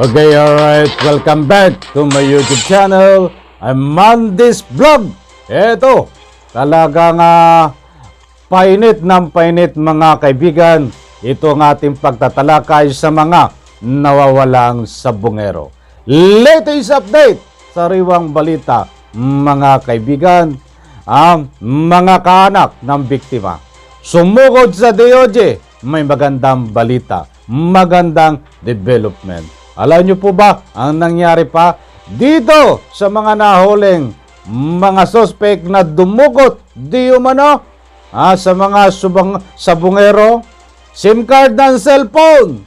Okay, alright. Welcome back to my YouTube channel. I'm Mandis Vlog. Eto, talagang uh, painit ng painit mga kaibigan. Ito ang ating pagtatalakay sa mga nawawalang sabungero. Latest update, sariwang balita, mga kaibigan, ang mga kaanak ng biktima. Sumugod sa DOJ, may magandang balita, magandang development. Alam niyo po ba ang nangyari pa dito sa mga nahuling mga suspect na dumugot di umano ah, sa mga subang, sabungero? SIM card ng cellphone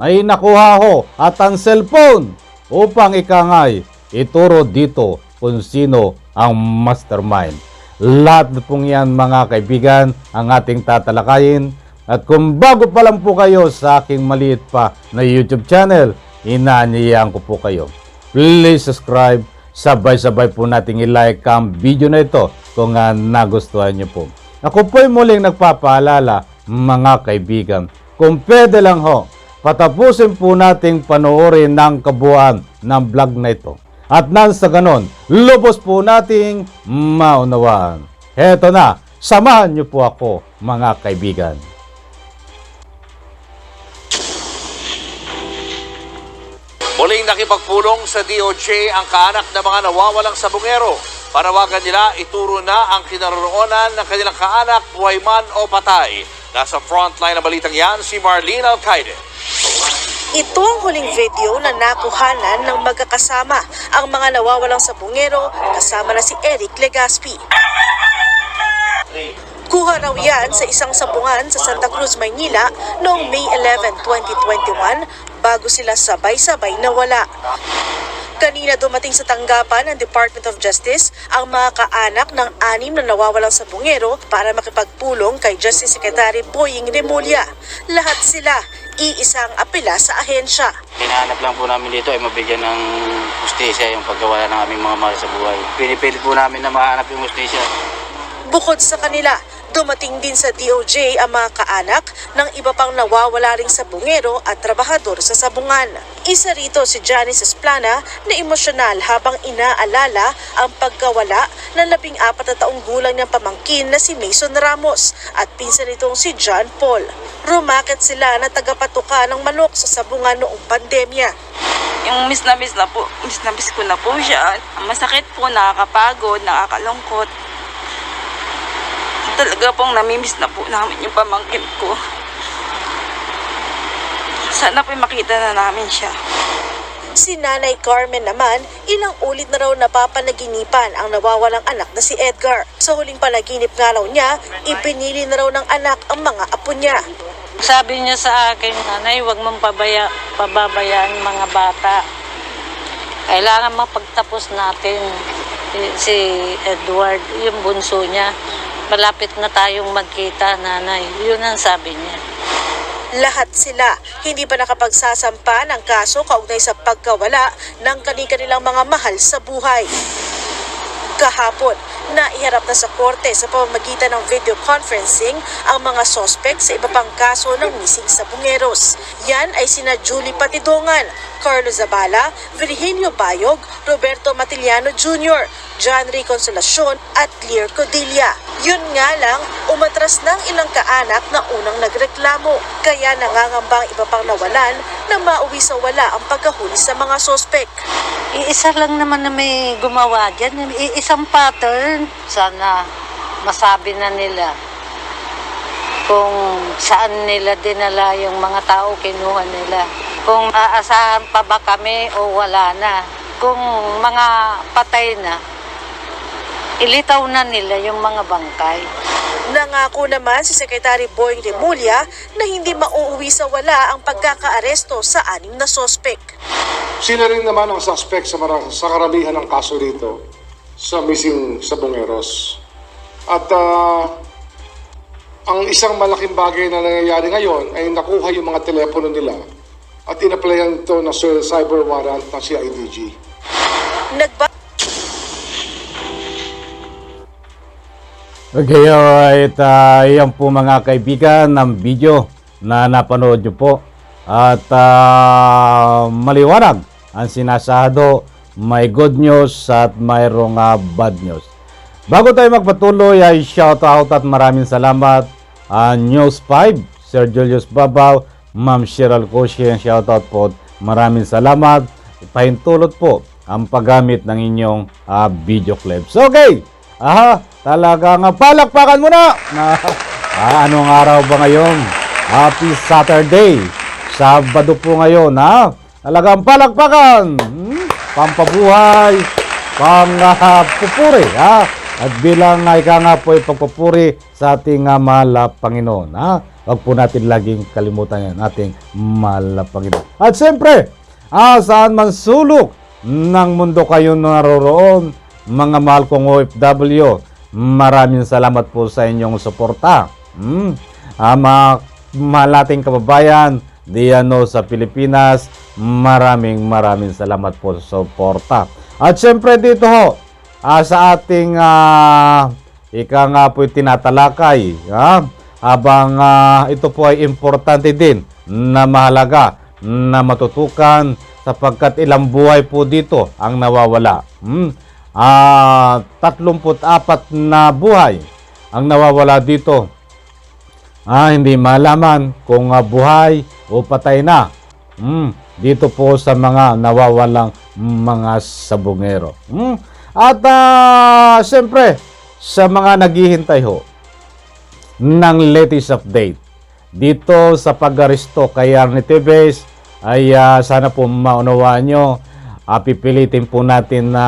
ay nakuha ho at ang cellphone upang ikangay ituro dito kung sino ang mastermind. Lahat pong yan mga kaibigan ang ating tatalakayin at kung bago pa lang po kayo sa aking maliit pa na YouTube channel, inaanyayahan ko po kayo. Please subscribe, sabay-sabay po nating i-like ang video na ito kung uh, nagustuhan niyo po. Ako po'y muling nagpapaalala mga kaibigan, kung pwede lang ho, patapusin po nating panoorin ng kabuuan ng vlog na ito. At nang sa ganon, lubos po nating maunawaan. Heto na, samahan niyo po ako mga kaibigan. Muling nakipagpulong sa DOJ ang kaanak ng mga nawawalang sabungero. Panawagan nila, ituro na ang kinaroroonan ng kanilang kaanak, buhay man o patay. Nasa frontline na balitang yan, si Marlene Alcaide. Ito ang huling video na nakuhanan ng magkakasama ang mga nawawalang sabungero kasama na si Eric Legaspi. Kuha raw yan sa isang sabungan sa Santa Cruz, Maynila noong May 11, 2021 bago sila sabay-sabay nawala. Kanina dumating sa tanggapan ng Department of Justice ang mga kaanak ng anim na nawawalang sabungero para makipagpulong kay Justice Secretary Boying Remulla. Lahat sila iisang apela sa ahensya. Hinahanap lang po namin dito ay mabigyan ng hustisya yung pagkawala ng aming mga mahal sa buhay. Pinipilit po namin na mahanap yung hustisya. Bukod sa kanila, dumating din sa DOJ ang mga kaanak ng iba pang nawawala ring sabungero at trabahador sa sabungan. Isa rito si Janice Esplana na emosyonal habang inaalala ang pagkawala ng labing apat na taong gulang niyang pamangkin na si Mason Ramos at pinsan nitong si John Paul. Rumakit sila na tagapatuka ng manok sa sabungan noong pandemya. Yung miss na miss na po, miss na miss ko na po siya. Masakit po, nakakapagod, nakakalungkot. Talaga pong namimiss na po namin yung pamangkin ko. Sana po makita na namin siya. Si Nanay Carmen naman, ilang ulit na raw napapanaginipan ang nawawalang anak na si Edgar. Sa huling panaginip nga raw niya, ipinili na raw ng anak ang mga apo niya. Sabi niya sa akin, nanay, huwag mong pabaya, pababayaan mga bata. Kailangan mapagtapos natin si- si Edward, yung bunso niya. Malapit na tayong magkita, nanay. Yun ang sabi niya. Lahat sila hindi pa nakapagsasampa ng kaso kaugnay sa pagkawala ng kanilang mga mahal sa buhay. Kahapon, naiharap na sa korte sa pamamagitan ng video conferencing ang mga sospek sa iba pang kaso ng missing sa bungeros. Yan ay sina Julie Patidongan, Carlo Zabala, Virgilio Bayog, Roberto Matiliano Jr., John Ray Consolacion at Clear Codilla. Yun nga lang, umatras ng ilang kaanak na unang nagreklamo. Kaya nangangambang iba pang nawalan na mauwi sa wala ang pagkahuli sa mga sospek. Iisa lang naman na may gumawa dyan. Iisang pattern. Sana masabi na nila kung saan nila dinala yung mga tao kinuha nila. Kung aasahan pa ba kami o wala na. Kung mga patay na, ilitaw na nila yung mga bangkay. Nangako naman si Secretary Boying Remulla na hindi mauuwi sa wala ang pagkakaaresto sa anim na sospek. Sila rin naman ang suspect sa, mara- sa karamihan ng kaso dito sa missing sa Bungeros. At ah, ang isang malaking bagay na nangyayari ngayon ay nakuha yung mga telepono nila at inaplayan ito ng cyber warrant ng CIDG. Nagba Okay, alright. Uh, yan po mga kaibigan ng video na napanood nyo po. at ah, maliwanag ang sinasado. May good news at mayroong ah, bad news. Bago tayo magpatuloy ay shout out at maraming salamat ah, News 5, Sir Julius Babaw, Ma'am Cheryl Cosien, shout out po. Maraming salamat. Pahintulot po ang paggamit ng inyong ah, video clips. Okay, aha, talaga nga palakpakan muna. Na, ah, anong araw ba ngayon? Happy Saturday. Sabado po ngayon, ha? Talagang palakpakan. Hmm? Pampabuhay, pang ah, pupuri, ha? At bilang uh, ika nga po ay pagpupuri sa ating uh, mahal na Panginoon, ha? Huwag po natin laging kalimutan yan, ating mahal na Panginoon. At siyempre, ah, saan man sulok ng mundo kayo naroroon, mga mahal kong OFW, maraming salamat po sa inyong suporta. Hmm? Ah, mga mahal nating kababayan, diano sa Pilipinas, maraming maraming salamat po sa suporta. At siyempre dito ho, ah, sa ating ah, ika nga po tinatalakay, ha? habang ah, ito po ay importante din na mahalaga na matutukan sapagkat ilang buhay po dito ang nawawala. Hmm? Ah, 34 na buhay ang nawawala dito ah, hindi malaman kung ah, buhay o patay na. Mm, dito po sa mga nawawalang mga sabungero. Mm. At ah, siyempre, sa mga naghihintay ho ng latest update dito sa pag-aristo kay Arne Tevez ay ah, sana po maunawaan nyo ah, pipilitin po natin na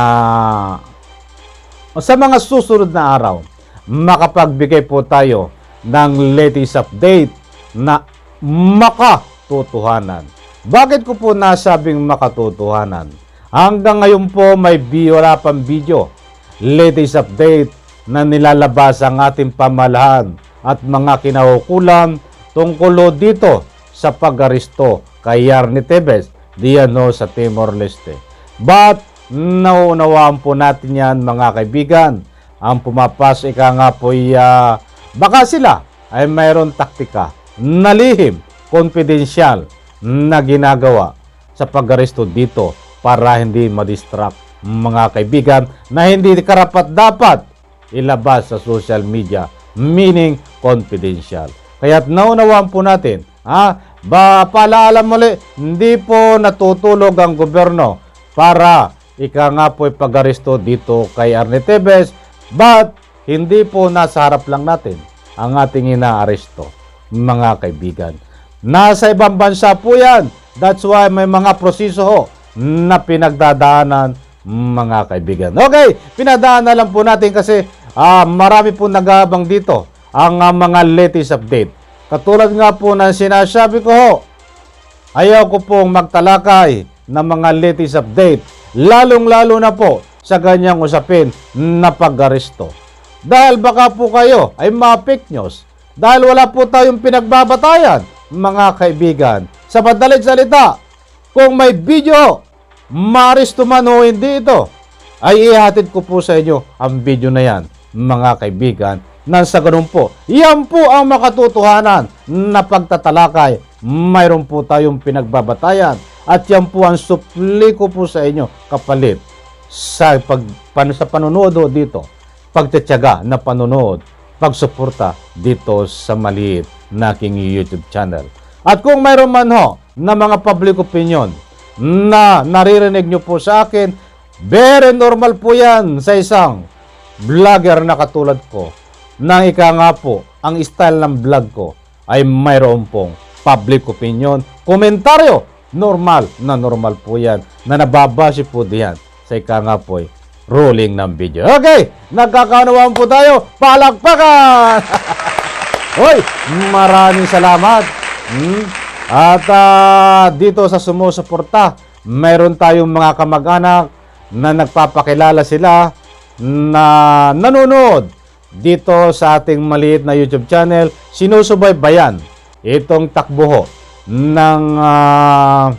sa mga susunod na araw, makapagbigay po tayo ng latest update na makatotohanan. Bakit ko po nasabing makatotohanan? Hanggang ngayon po may wala pang video, latest update na nilalabas ang ating pamalahan at mga kinahukulan tungkol dito sa pag-aristo kay Yarni Tevez diyan sa Timor-Leste. But nauunawaan po natin yan mga kaibigan. Ang pumapas ika nga po ah, baka sila ay mayroon taktika na lihim, confidential na ginagawa sa pag-aristo dito para hindi madistract mga kaibigan na hindi karapat dapat ilabas sa social media meaning confidential. Kaya't naunawaan po natin, ha? Ba, palaalam muli, hindi po natutulog ang gobyerno para ika nga po ipag-aristo dito kay Arne Tevez, but hindi po nasa harap lang natin ang ating inaaresto, mga kaibigan. Nasa ibang bansa po yan. That's why may mga proseso ho na pinagdadaanan, mga kaibigan. Okay, pinadaanan lang po natin kasi ah, marami po nag-aabang dito ang ah, mga latest update. Katulad nga po ng sinasabi ko ho, ayaw ko pong magtalakay ng mga latest update, lalong-lalo na po sa ganyang usapin na pag-aresto. Dahil baka po kayo ay ma-fake news. Dahil wala po tayong pinagbabatayan, mga kaibigan. Sa madalit salita, kung may video, maristo man o hindi ito, ay ihatid ko po sa inyo ang video na yan, mga kaibigan. Nang sa ganun po, yan po ang makatotohanan na pagtatalakay. Mayroon po tayong pinagbabatayan at yan po ang supli ko po sa inyo kapalit sa, pag, pan, sa panunood ho dito, pagtatyaga na panunood, pagsuporta dito sa maliit na aking YouTube channel. At kung mayroon man ho na mga public opinion na naririnig nyo po sa akin, very normal po yan sa isang vlogger na katulad ko. Nang ika nga po, ang style ng vlog ko ay mayroon pong public opinion, komentaryo, normal na normal po yan, na nababase po diyan sa ika nga po ay rolling ng video. Okay, nagkakaunawaan po tayo, palakpakan! Hoy, maraming salamat. Hmm? At ah, dito sa sumusuporta, mayroon tayong mga kamag-anak na nagpapakilala sila na nanonood dito sa ating maliit na YouTube channel. Sinusubaybayan itong takbuho ng ah,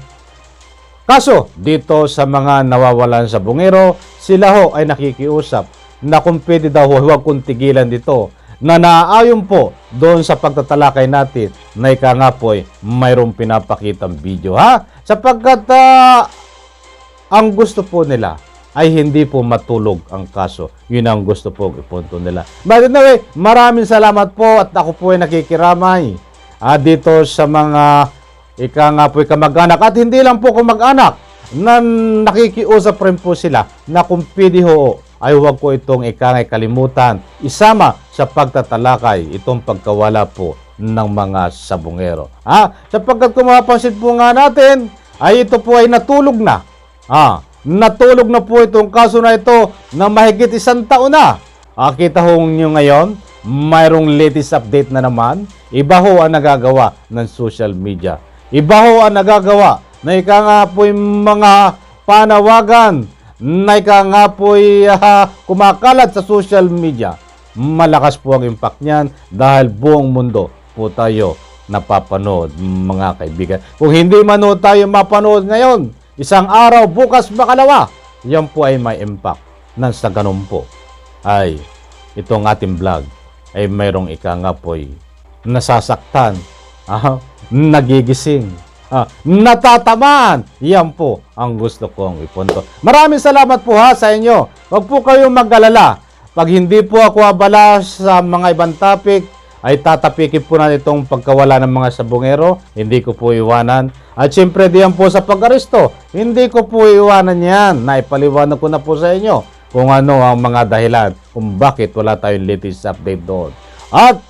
Kaso, dito sa mga nawawalan sa bungero, sila ho ay nakikiusap na kung pwede daw huwag kong tigilan dito na naaayon po doon sa pagtatalakay natin na ika nga po ay mayroong pinapakitang video ha sapagkat ah, ang gusto po nila ay hindi po matulog ang kaso. Yun ang gusto po ipunto nila. By the way, maraming salamat po at ako po ay nakikiramay ah, dito sa mga ika nga po kamag-anak at hindi lang po kamag-anak na nakikiusap rin po sila na kung pwede ho ay huwag ko itong ika nga kalimutan isama sa pagtatalakay itong pagkawala po ng mga sabungero. Ah, sapagkat kung mapapansin po nga natin ay ito po ay natulog na. Ah, natulog na po itong kaso na ito na mahigit isang taon na. Ah, kita ho nyo ngayon, mayroong latest update na naman. Iba ho ang nagagawa ng social media. Iba ho ang nagagawa na ika nga po yung mga panawagan na ika nga po kumakalat sa social media. Malakas po ang impact niyan dahil buong mundo po tayo napapanood mga kaibigan. Kung hindi man ho tayo mapanood ngayon, isang araw, bukas, makalawa, yan po ay may impact. Nang sa ganun po ay itong ating vlog ay mayroong ika nga po ay nasasaktan, ah, nagigising, ah, natatamaan. Yan po ang gusto kong ipunto. Maraming salamat po ha sa inyo. Huwag po kayong mag-alala. Pag hindi po ako abala sa mga ibang topic, ay tatapikin po natin itong pagkawala ng mga sabungero. Hindi ko po iwanan. At syempre diyan po sa pag-aresto, hindi ko po iwanan yan. Naipaliwanag ko na po sa inyo kung ano ang mga dahilan kung bakit wala tayong latest update doon. At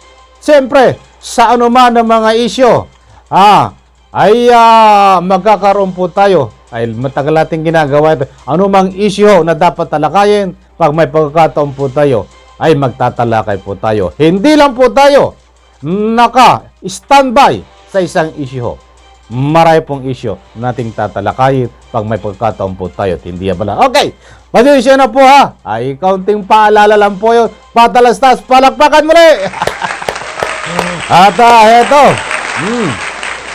syempre, sa anuman ng mga isyo, ah, ay ah, magkakaroon po tayo. Ay matagal natin ginagawa ito. Anumang isyo na dapat talakayin pag may pagkakataon po tayo ay magtatalakay po tayo. Hindi lang po tayo naka-standby sa isang isyo. Marami pong isyo nating tatalakayin pag may pagkataon po tayo hindi abala. Okay, pasensya na po ha. Ay, kaunting paalala lang po yun. Patalastas, palakpakan muli! At ah, eto, hmm,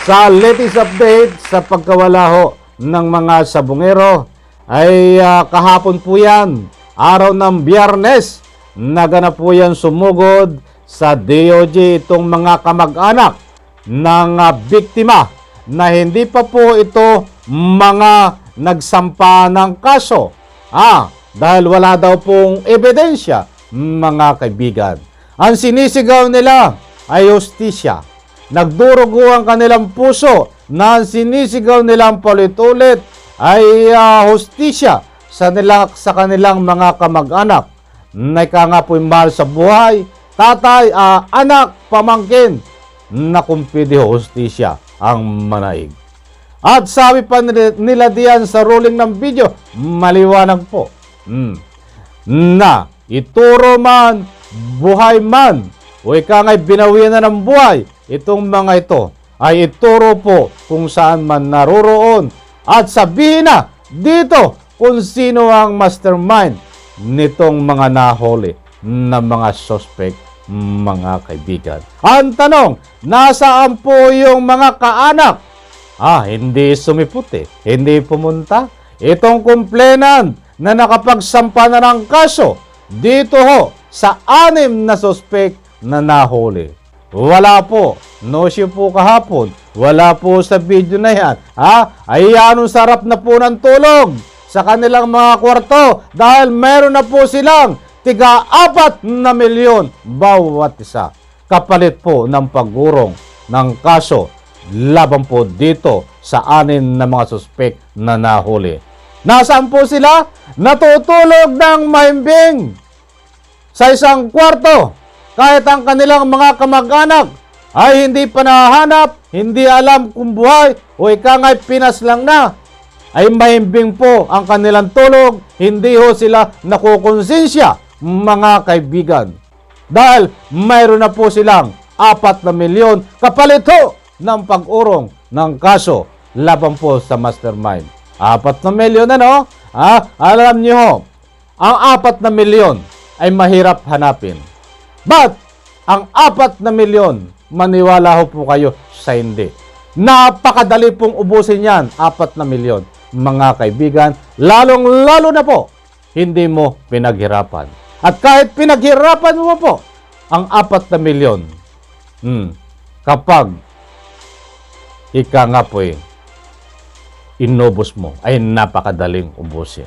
sa latest update sa pagkawala ho ng mga sabungero ay ah, kahapon po yan, araw ng biyernes, naganap po yan sumugod sa DOJ itong mga kamag-anak ng ah, biktima na hindi pa po ito mga nagsampa ng kaso. Ah, dahil wala daw pong ebidensya, mga kaibigan. Ang sinisigaw nila ay justisya. Nagdurugo ang kanilang puso na ang sinisigaw nilang paulit-ulit ay ah, hustisya sa, nila, sa kanilang mga kamag-anak na ika nga po mahal sa buhay, tatay, ah, anak, pamangkin, na kung pwede ho, hustisya ang manaig. At sabi pa nila diyan sa ruling ng video, maliwanag po, mm, na ituro man, buhay man, o ika nga'y binawian na ng buhay, itong mga ito ay ituro po kung saan man naroroon at sabihin na dito kung sino ang mastermind nitong mga nahuli na mga suspect mga kaibigan. Ang tanong, nasaan po yung mga kaanak? Ah, hindi sumiputi, hindi pumunta. Itong complainant na nakapagsampa na ng kaso dito ho sa anim na suspect na nahuli. Wala po. No show po kahapon. Wala po sa video na yan. Ha? Ay anong sarap na po ng tulog sa kanilang mga kwarto dahil meron na po silang tiga apat na milyon bawat isa. Kapalit po ng pagurong ng kaso laban po dito sa anin na mga suspect na nahuli. Nasaan po sila? Natutulog ng mahimbing sa isang kwarto kahit ang kanilang mga kamag-anak ay hindi pa nahanap, hindi alam kung buhay o ika nga'y pinas lang na, ay mahimbing po ang kanilang tulog, hindi ho sila nakukonsensya, mga kaibigan. Dahil mayroon na po silang apat na milyon kapalit ho ng pag-urong ng kaso laban po sa mastermind. Apat na milyon ano? Ah, alam niyo ho, ang apat na milyon ay mahirap hanapin. But, ang apat na milyon, maniwala ho po kayo sa hindi. Napakadali pong ubusin yan, apat na milyon. Mga kaibigan, lalong-lalo na po, hindi mo pinaghirapan. At kahit pinaghirapan mo po, ang apat na milyon. Hmm. Kapag ika nga po eh, inubos mo, ay napakadaling ubusin.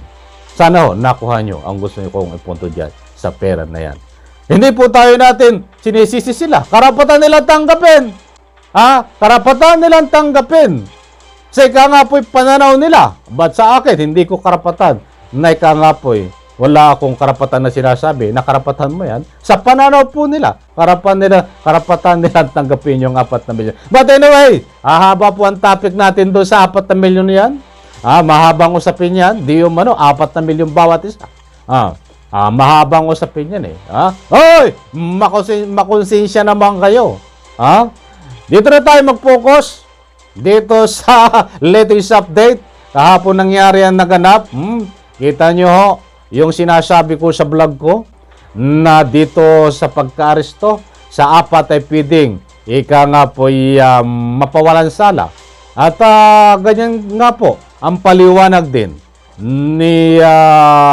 Sana ho, nakuha nyo ang gusto nyo kong ipunto dyan sa pera na yan. Hindi po tayo natin sinisisi sila. Karapatan nila tanggapin. Ha? Karapatan nilang tanggapin. Sa ika po'y pananaw nila. Ba't sa akin, hindi ko karapatan. Na ika wala akong karapatan na sinasabi na karapatan mo yan. Sa pananaw po nila, karapan nila, karapatan nila tanggapin yung 4 na milyon. But anyway, ahaba po ang topic natin doon sa 4 na milyon yan. Ah, mahabang usapin yan. Di yung ano, 4 na milyon bawat isa. Ah, ah mahabang usapin yan eh. Ah, Hoy! Makonsin makonsensya naman kayo. Ah, dito na tayo mag-focus. Dito sa latest update. Kahapon nangyari ang naganap. Hmm, kita nyo ho, yung sinasabi ko sa vlog ko na dito sa pagka-aresto sa apat ay pwedeng ika nga po um, mapawalan sala. At ah, ganyan nga po ang paliwanag din ni ah,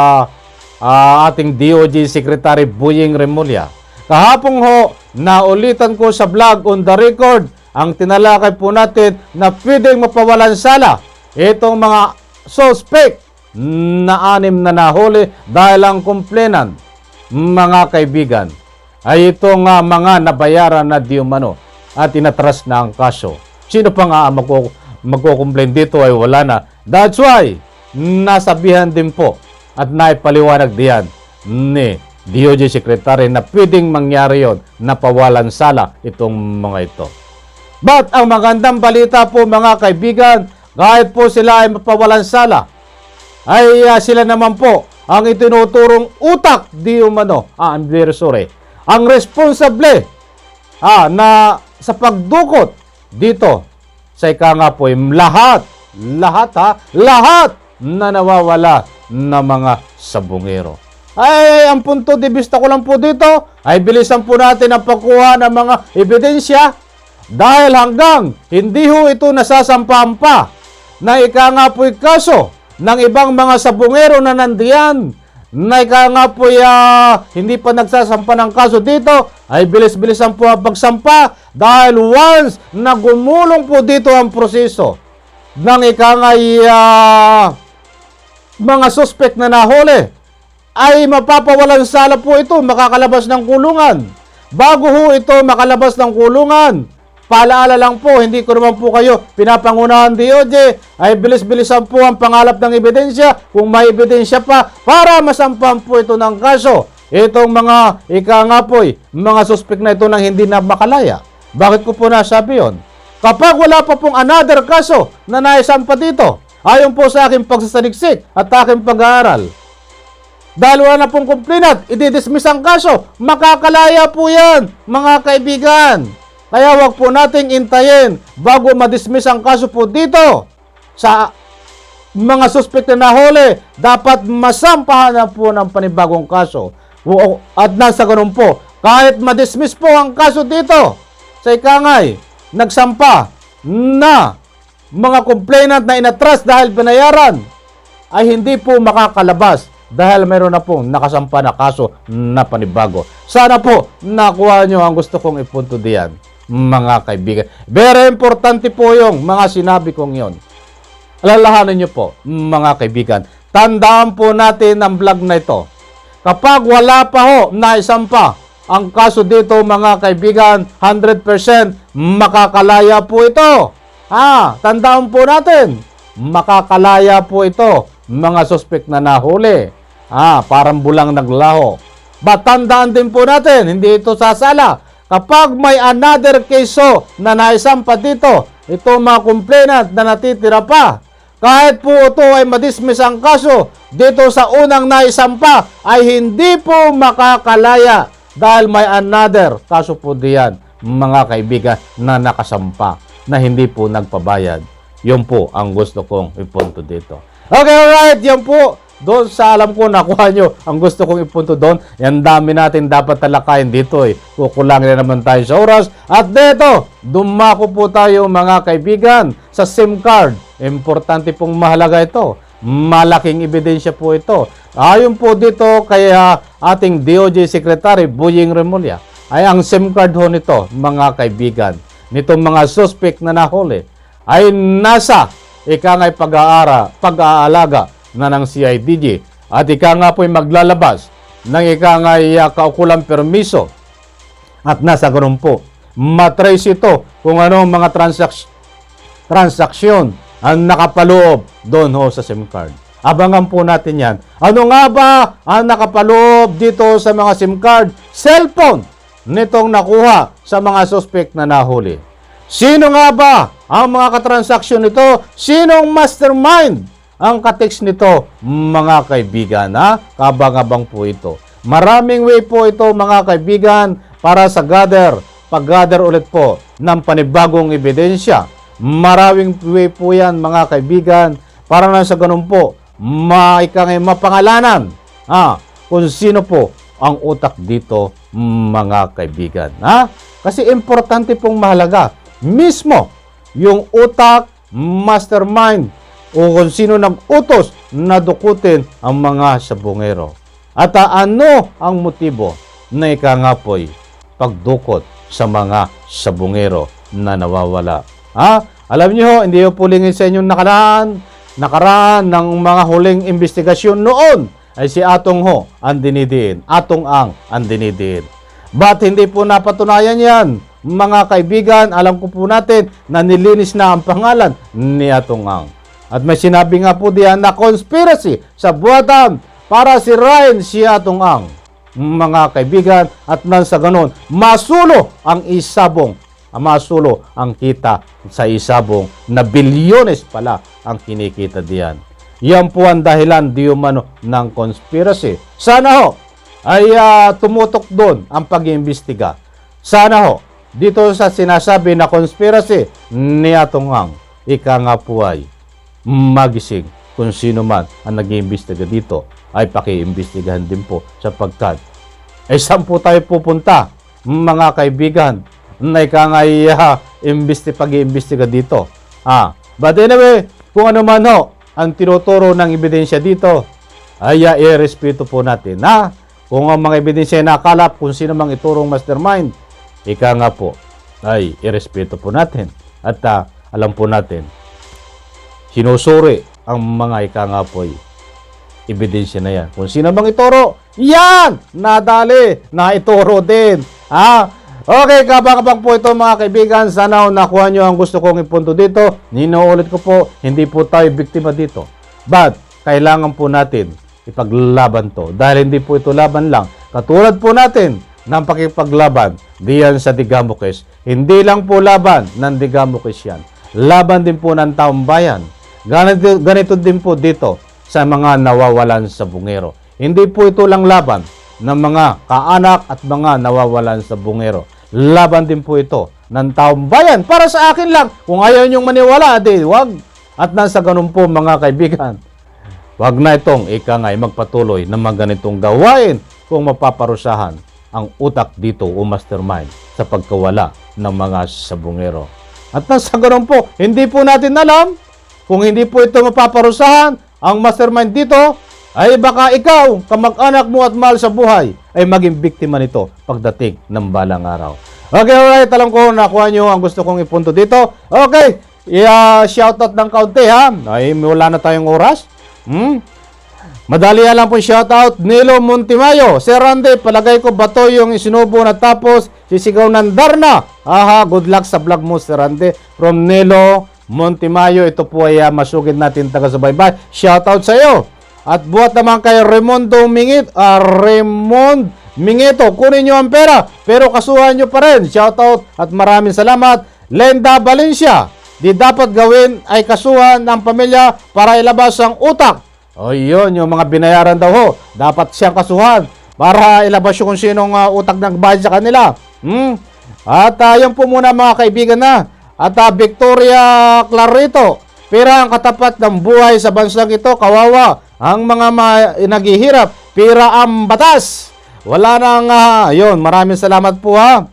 ah, ating DOJ Secretary Buying Remulla. Kahapon ho, naulitan ko sa vlog on the record ang tinalakay po natin na pwedeng mapawalan sala itong mga suspect na anim na nahuli dahil ang complainant, mga kaibigan, ay itong ah, mga nabayaran na di at inatras na ang kaso. Sino pa nga magko, magko-complain dito ay wala na. That's why, nasabihan din po at naipaliwanag diyan ni DOJ Secretary na pwedeng mangyari yon na pawalan sala itong mga ito. But ang magandang balita po mga kaibigan, kahit po sila ay mapawalan sala, ay ah, sila naman po ang itinuturong utak di umano. Ah, I'm very sorry. Ang responsable ah, na sa pagdukot dito sa ika nga po lahat, lahat ha, lahat na nawawala na mga sabungero. Ay, ang punto de vista ko lang po dito, ay bilisan po natin ang pagkuha ng mga ebidensya dahil hanggang hindi ho ito nasasampahan pa na ika nga po'y kaso ng ibang mga sabungero na nandiyan na ika nga po'y ah, hindi pa nagsasampa ng kaso dito ay bilis-bilisan po ang pagsampa dahil once na gumulong po dito ang proseso ng ika nga ah, mga suspect na nahuli ay mapapawalan sala po ito, makakalabas ng kulungan. Bago ho ito makalabas ng kulungan, paalaala lang po, hindi ko naman po kayo pinapangunahan DOJ, ay bilis-bilisan po ang pangalap ng ebidensya, kung may ebidensya pa, para masampan po ito ng kaso. Itong mga ika nga po'y, mga suspect na ito nang hindi na makalaya. Bakit ko po nasabi yon? Kapag wala pa pong another kaso na naisampa dito, ayon po sa aking pagsasaliksik at aking pag-aaral, dahil wala na pong complainant, i-dismiss ang kaso. Makakalaya po yan, mga kaibigan. Kaya wag po nating intayin bago ma-dismiss ang kaso po dito sa mga suspect na nahuli. Dapat masampahan na po ng panibagong kaso. At nasa ganun po, kahit ma-dismiss po ang kaso dito sa ikangay, nagsampa na mga complainant na inatras dahil binayaran ay hindi po makakalabas dahil mayroon na pong nakasampa na kaso na panibago. Sana po nakuha nyo ang gusto kong ipunto diyan, mga kaibigan. Very importante po yung mga sinabi kong yon. Alalahanin nyo po, mga kaibigan. Tandaan po natin ang vlog na ito. Kapag wala pa ho na isampa ang kaso dito mga kaibigan, 100% makakalaya po ito. Ah, tandaan po natin, makakalaya po ito mga suspect na nahuli. Ah, parang bulang naglaho. But tandaan din po natin, hindi ito sasala. Kapag may another ho na naisampa dito, ito mga complainant na natitira pa, kahit po ito ay madismiss ang kaso, dito sa unang naisampa ay hindi po makakalaya dahil may another kaso po diyan, mga kaibigan, na nakasampa na hindi po nagpabayad. Yun po ang gusto kong ipunto dito. Okay, alright, yan po. Doon sa alam ko, nakuha nyo ang gusto kong ipunto doon. Yan dami natin dapat talakayin dito eh. Kukulangin na naman tayo sa oras. At dito, dumako po tayo mga kaibigan sa SIM card. Importante pong mahalaga ito. Malaking ebidensya po ito. Ayon po dito kay ah, ating DOJ Secretary Buying Remulla ay ang SIM card ho nito, mga kaibigan, nitong mga suspect na nahuli ay nasa ika nga'y pag-aara, pag-aalaga na ng CIDG at ika nga po'y maglalabas ng ika nga'y uh, kaukulang permiso at nasa ganun po, matrace ito kung ano ang mga transaks- transaksyon ang nakapaloob doon ho sa SIM card. Abangan po natin yan. Ano nga ba ang nakapaloob dito sa mga SIM card? Cellphone nitong nakuha sa mga suspect na nahuli. Sino nga ba ang mga katransaksyon nito? Sinong mastermind ang kateks nito? Mga kaibigan, ha? Kabang-abang po ito. Maraming way po ito mga kaibigan para sa gather, pag-gather ulit po ng panibagong ebidensya. Maraming way po yan mga kaibigan para na sa ganun po maikangay mapangalanan ah, kung sino po ang utak dito mga kaibigan. Ha? Kasi importante pong mahalaga mismo yung utak, mastermind o kung sino nag-utos na dukutin ang mga sabungero. At ano ang motibo na ikangapoy pagdukot sa mga sabungero na nawawala. Ha? Alam niyo, hindi ko pulingin sa inyong nakaraan, nakaraan ng mga huling investigasyon noon ay si Atong Ho ang dinidiin. Atong Ang ang dinidiin. Ba't hindi po napatunayan yan? Mga kaibigan, alam ko po natin na nilinis na ang pangalan ni Atong Ang. At may sinabi nga po diyan na conspiracy sa buwatan para si Ryan si Atong Ang. Mga kaibigan, at nang sa ganon, masulo ang isabong masulo ang kita sa isabong na bilyones pala ang kinikita diyan. Yan po ang dahilan di umano ng conspiracy. Sana ho ay ah, tumutok doon ang pag-iimbestiga. Sana ho dito sa sinasabi na conspiracy ni Atong Ang, ika nga po ay magising kung sino man ang nag-iimbestiga dito ay paki-imbestigahan din po sapagkat eh saan po tayo pupunta mga kaibigan na ika nga uh, imbesti pag-iimbestiga dito. Ah, but anyway, kung ano man ho ang tinuturo ng ebidensya dito, ay uh, irespeto po natin. Ha? Kung ang mga ebidensya ay nakalap kung sino mang iturong mastermind, ika nga po, ay irespeto po natin. At ah, alam po natin, sinusuri ang mga ika nga po ay ebidensya na yan. Kung sino mang ituro, yan! Nadali! Na ituro din. Ha? Okay, kabang-kabang po ito mga kaibigan. Sana nakuha nyo ang gusto kong ipunto dito. Ninuulit ko po, hindi po tayo biktima dito. But, kailangan po natin ipaglaban to. Dahil hindi po ito laban lang. Katulad po natin ng pakipaglaban diyan sa Digamokes. Hindi lang po laban ng Digamokes yan. Laban din po ng taong bayan. Ganito, ganito din po dito sa mga nawawalan sa bungero. Hindi po ito lang laban ng mga kaanak at mga nawawalan sa bungero. Laban din po ito ng taong bayan. Para sa akin lang, kung ayaw niyong maniwala, di wag. At nasa ganun po mga kaibigan, wag na itong ika nga magpatuloy ng mga ganitong gawain kung mapaparusahan ang utak dito o mastermind sa pagkawala ng mga sabungero. At nasa ganun po, hindi po natin alam kung hindi po ito mapaparusahan ang mastermind dito ay baka ikaw, kamag-anak mo at mahal sa buhay, ay maging biktima nito pagdating ng balang araw. Okay, alright. Alam ko, nakuha nyo ang gusto kong ipunto dito. Okay, i-shoutout ng kaunti ha. Ay, wala na tayong oras. Hmm? Madali lang po shoutout. Nilo Montimayo. Sir Randy, palagay ko bato yung isinubo na tapos sisigaw ng Darna. Aha, good luck sa vlog mo, Sir Randy. From Nilo Montimayo. Ito po ay uh, masugid natin taga sa baybay. Shoutout sa iyo. At buhat naman kay Raimondo Mingit, uh, Raymond Mingito, kunin nyo ang pera, pero kasuhan nyo pa rin. Shoutout at maraming salamat. Lenda Valencia, di dapat gawin ay kasuhan ng pamilya para ilabas ang utak. O yun, yung mga binayaran daw ho, dapat siyang kasuhan para ilabas yung kung sinong uh, utak nagbayad sa kanila. Hmm? At uh, yan po muna mga kaibigan na. At uh, Victoria Clarito, pera ang katapat ng buhay sa bansang ito, kawawa. Ang mga ma- naghihirap, pira ang batas. Wala nang, uh, yun, maraming salamat po ha.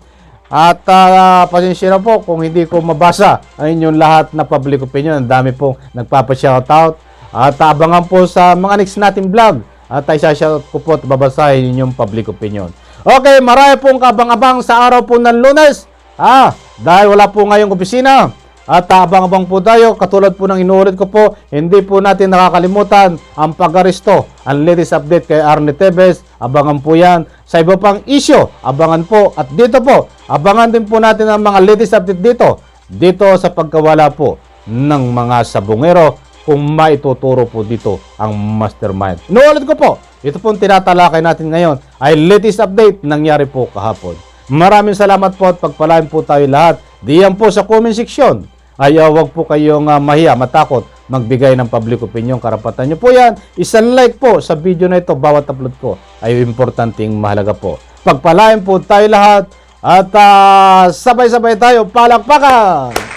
At uh, pasensya na po kung hindi ko mabasa ang inyong lahat na public opinion. Ang dami pong nagpapa-shoutout. At abangan po sa mga next nating vlog. At ay shoutout ko po at babasahin inyong public opinion. Okay, marami pong kabang-abang sa araw po ng lunes. Ah, dahil wala po ngayong opisina. At abang-abang po tayo, katulad po ng inuulit ko po, hindi po natin nakakalimutan ang pag-aristo. Ang latest update kay Arne Tevez, abangan po yan. Sa iba pang issue, abangan po. At dito po, abangan din po natin ang mga latest update dito. Dito sa pagkawala po ng mga sabungero kung maituturo po dito ang mastermind. Inuulit ko po, ito pong tinatalakay natin ngayon ay latest update nangyari po kahapon. Maraming salamat po at pagpalain po tayo lahat. Diyan po sa comment section ay uh, wag po kayong uh, mahiya, matakot magbigay ng public opinion. Karapatan nyo po yan. Isang like po sa video na ito, bawat upload ko ay importanteng mahalaga po. Pagpalain po tayo lahat at uh, sabay-sabay tayo palakpakan!